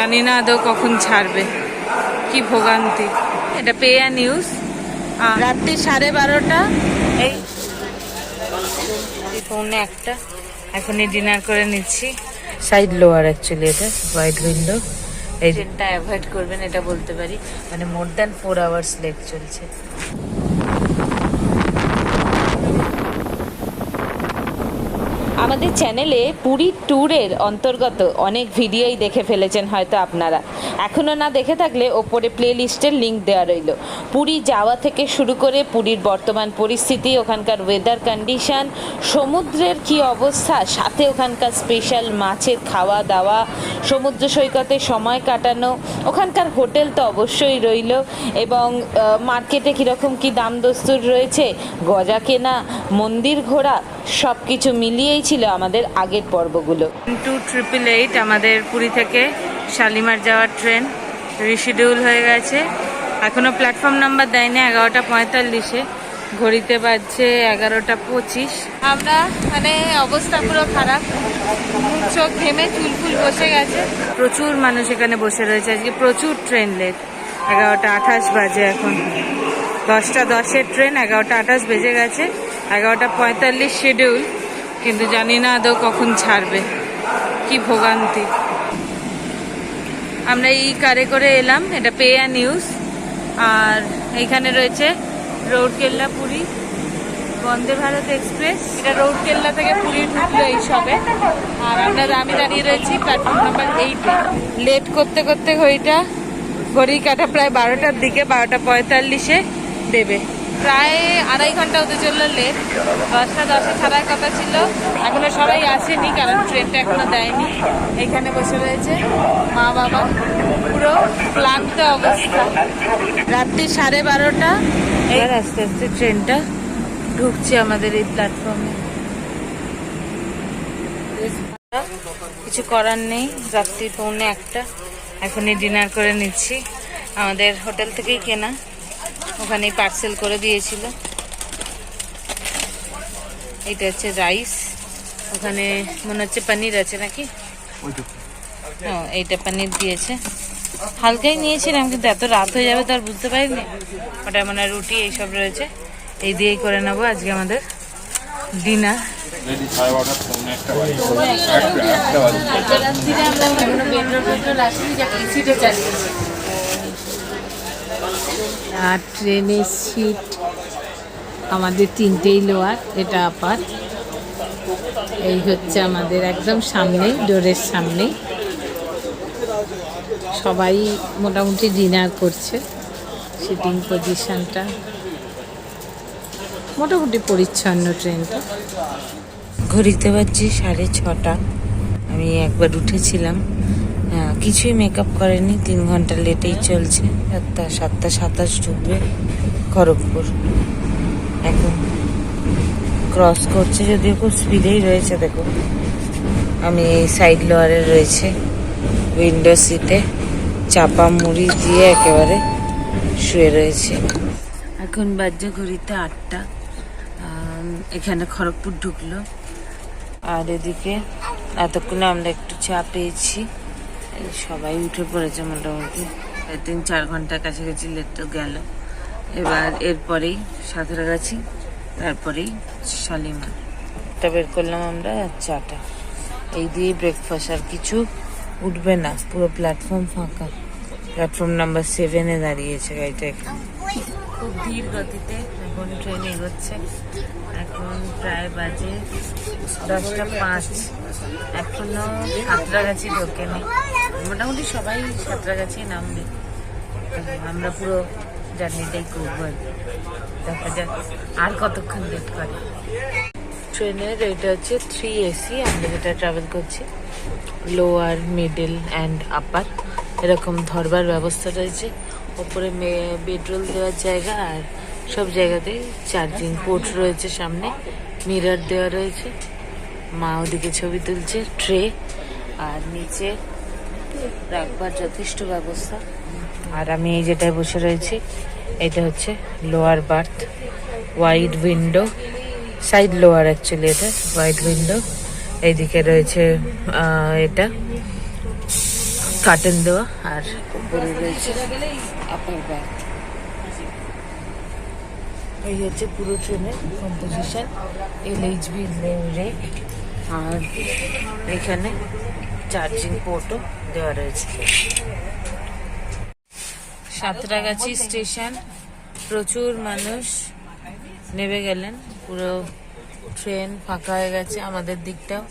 জানি না আদৌ কখন ছাড়বে। কি ভোগান্তি। এটা পেয়া নিউজ। রাত্রি সাড়ে বারোটা। এই পৌনে একটা। এখনই ডিনার করে নিচ্ছি। সাইড লোয়ার অ্যাকচুয়ালি এটা হোয়াইট উইন্ডো এই ট্রেনটা অ্যাভয়েড করবেন এটা বলতে পারি। মানে more than four hours late চলছে। আমাদের চ্যানেলে পুরী ট্যুরের অন্তর্গত অনেক ভিডিওই দেখে ফেলেছেন হয়তো আপনারা। এখনও না দেখে থাকলে ওপরে প্লে লিস্টের লিঙ্ক দেওয়া রইল। পুরী যাওয়া থেকে শুরু করে পুরীর বর্তমান পরিস্থিতি, ওখানকার ওয়েদার কন্ডিশন সমুদ্রের কি অবস্থা, সাথে ওখানকার স্পেশাল মাছের খাওয়া দাওয়া সমুদ্র সৈকতে সময় কাটানো, ওখানকার হোটেল তো অবশ্যই রইল এবং মার্কেটে কীরকম কী দাম দস্তুর রয়েছে, গজা কেনা, মন্দির ঘোরা সব কিছু মিলিয়েই ছিল আমাদের আগের পর্বগুলো। টু ট্রিপল এইট আমাদের পুরী থেকে শালিমার যাওয়ার ট্রেন রিশিডিউল হয়ে গেছে। এখনও প্ল্যাটফর্ম নাম্বার দেয়নি এগারোটা পঁয়তাল্লিশে। ঘড়িতে বাজছে এগারোটা পঁচিশ। আমরা মানে অবস্থা পুরো খারাপ। চোখ ঘেমে চুলফুল বসে গেছে। প্রচুর মানুষ এখানে বসে রয়েছে। আজকে প্রচুর ট্রেন লেট এগারোটা আঠাশ বাজে এখন। দশটা দশের ট্রেন এগারোটা আঠাশ বেজে গেছে। এগারোটা পঁয়তাল্লিশ শিডিউল কিন্তু জানি না আদৌ কখন ছাড়বে। কি ভোগান্তি। আমরা এই কারে করে এলাম, এটা পে পেয়া নিউজ আর এইখানে রয়েছে রৌডকেল্লা পুরী, বন্দে ভারত এক্সপ্রেস এটা রৌডকেল্লা থেকে পুরী ঢুকলো এই সবে। আর আমরা আমি দাঁড়িয়ে রয়েছি প্ল্যাটফর্ম নাম্বার এইটে লেট করতে করতে ঘড়িটা, ঘড়ি কাটা প্রায় বারোটার দিকে, বারোটা পঁয়তাল্লিশে দেবে। প্রায় আড়াই ঘণ্টা হতে চলল লেট দশটা দশে ছাড়ার কথা ছিল। এখনও সবাই আসেনি, কারণ ট্রেনটা এখনও দেয়নি। এখানে বসে রয়েছে মা বাবা। পুরো ক্লান্ত অবস্থা। রাত্রি সাড়ে বারোটা। এবার আস্তে আস্তে ট্রেনটা ঢুকছে আমাদের এই প্ল্যাটফর্মে কিছু করার নেই। রাত্রি পৌনে একটা। এখনই ডিনার করে নিচ্ছি। আমাদের হোটেল থেকেই কেনা। ওখানেই পার্সেল করে দিয়েছিল। এটা হচ্ছে রাইস ওখানে মনে হচ্ছে পনির আছে নাকি? হ্যাঁ এইটা পনির দিয়েছে। হালকাই নিয়েছিলাম কিন্তু এত রাত হয়ে যাবে তো আর বুঝতে পারিনি। ওটা মনে হয় রুটি এইসব রয়েছে। এই দিয়েই করে নেব আজকে আমাদের ডিনার রেডি সাড়ে বারোটা পৌনে একটা বাজে একটা একটা বাজে রাত্রিরে আমরা এখনও পেট্রোল পেট্রোল আসেনি যাকে সিটে চালিয়েছি আর ট্রেনের সিট আমাদের তিনটেই লোয়ার এটা আপার এই হচ্ছে আমাদের একদম সামনেই ডোরের সামনেই। সবাই মোটামুটি ডিনার করছে সিটিং পজিশনটা মোটামুটি পরিচ্ছন্ন ট্রেনটা। ঘড়িতে বাজছে সাড়ে ছটা। আমি একবার উঠেছিলাম। কিছুই মেকআপ করেনি, তিন ঘণ্টা লেটেই চলছে। সাতটা সাতটা সাতাশ ঢুকবে খড়গপুর। এখন ক্রস করছে যদিও খুব স্পিডেই রয়েছে, দেখো। আমি এই সাইড লোয়ারে রয়েছে উইন্ডো সিটে চাপা মুড়ি দিয়ে একেবারে শুয়ে রয়েছে। এখন বাজছে ঘড়িতে আটটা। এখানে খড়গপুর ঢুকলো। আর এদিকে এতক্ষণে আমরা একটু চা পেয়েছি। সবাই উঠে পড়েছে মোটামুটি। তিন, চার ঘণ্টার কাছাকাছি লেট তো গেল। এবার এরপরেই সাঁতরাগাছি, তারপরেই শালিমার। এটা বের করলাম আমরা আর চাটা। এই দিয়ে ব্রেকফাস্ট আর কিছু উঠবে না, পুরো প্ল্যাটফর্ম ফাঁকা। প্ল্যাটফর্ম নাম্বার সেভেনে দাঁড়িয়েছে গাড়িটা এখানে। খুব ধীর গতিতে এখন ট্রেন এগোচ্ছে। এখন প্রায় বাজে দশটা পাঁচ। এখনও সাঁতরাগাছি ঢোকেনি। মোটামুটি সবাই সাঁতরাগাছি নামবে। আমরা পুরো জার্নিটাই করব দেখা যাক আর কতক্ষণ লেট করে। ট্রেনের এটা হচ্ছে থ্রি এসি আমরা যেটা ট্রাভেল করছি লোয়ার মিডল অ্যান্ড আপার এরকম ধরবার ব্যবস্থা রয়েছে। ওপরে বেডরোল দেওয়ার জায়গা আর সব জায়গাতেই চার্জিং পোর্ট রয়েছে সামনে, মিরর দেওয়া রয়েছে, মা ওদিকে ছবি তুলছে, ট্রে, আর নিচে রাখবার যথেষ্ট ব্যবস্থা। আর আমি এই যেটায় বসে রয়েছি, এটা হচ্ছে lower berth, wide window, side lower actually এটা, ওয়াইড উইন্ডো। এইদিকে রয়েছে এটা, কার্টেন দেওয়া, আর উপরে রয়েছে আপার ব্যাগ এই হচ্ছে পুরো ট্রেনের কম্পোজিশন এল এইচ বি আর এখানে চার্জিং পোর্টও দেওয়া রয়েছে। সাঁতরাগাছি স্টেশন প্রচুর মানুষ নেমে গেলেন। পুরো ট্রেন ফাঁকা হয়ে গেছে, আমাদের দিকটাও।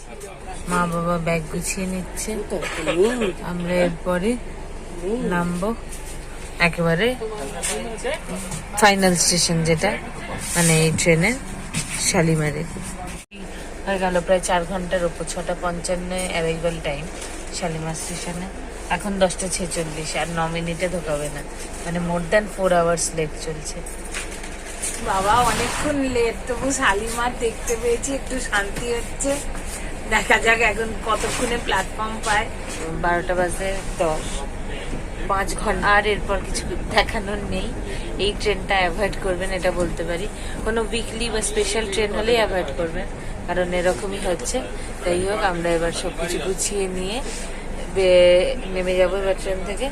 মা বাবা ব্যাগ গুছিয়ে নিচ্ছে। আমরা এরপরে নামবো। একেবারে ফাইনাল স্টেশন যেটা মানে এই ট্রেনের শালিমারে। হয়ে গেল প্রায় চার ঘণ্টার ওপর ছটা পঞ্চান্ন অ্যারাইভাল টাইম শালিমার স্টেশনে এখন দশটা ছেচল্লিশ আর ন মিনিটে ঢোকাবে না। মানে more than four hours late চলছে। বাবা অনেকক্ষণ লেট তবু শালিমার দেখতে পেয়েছি একটু শান্তি হচ্ছে। দেখা যাক এখন কতক্ষণে প্ল্যাটফর্ম পায়। বারোটা বাজে দশ। পাঁচ ঘণ্টা। আর এরপর কিছু দেখানোর নেই। এই ট্রেনটা অ্যাভয়েড করবেন এটা বলতে পারি। কোনো উইকলি বা স্পেশাল ট্রেন হলেই অ্যাভয়েড করবেন কারণ এরকমই হচ্ছে। যাই হোক আমরা এবার সব কিছু গুছিয়ে নিয়ে নেমে যাব এবার ট্রেন থেকে।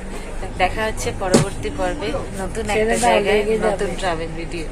দেখা হচ্ছে পরবর্তী পর্বে। নতুন একটা জায়গায় নতুন ট্রাভেল ভিডিও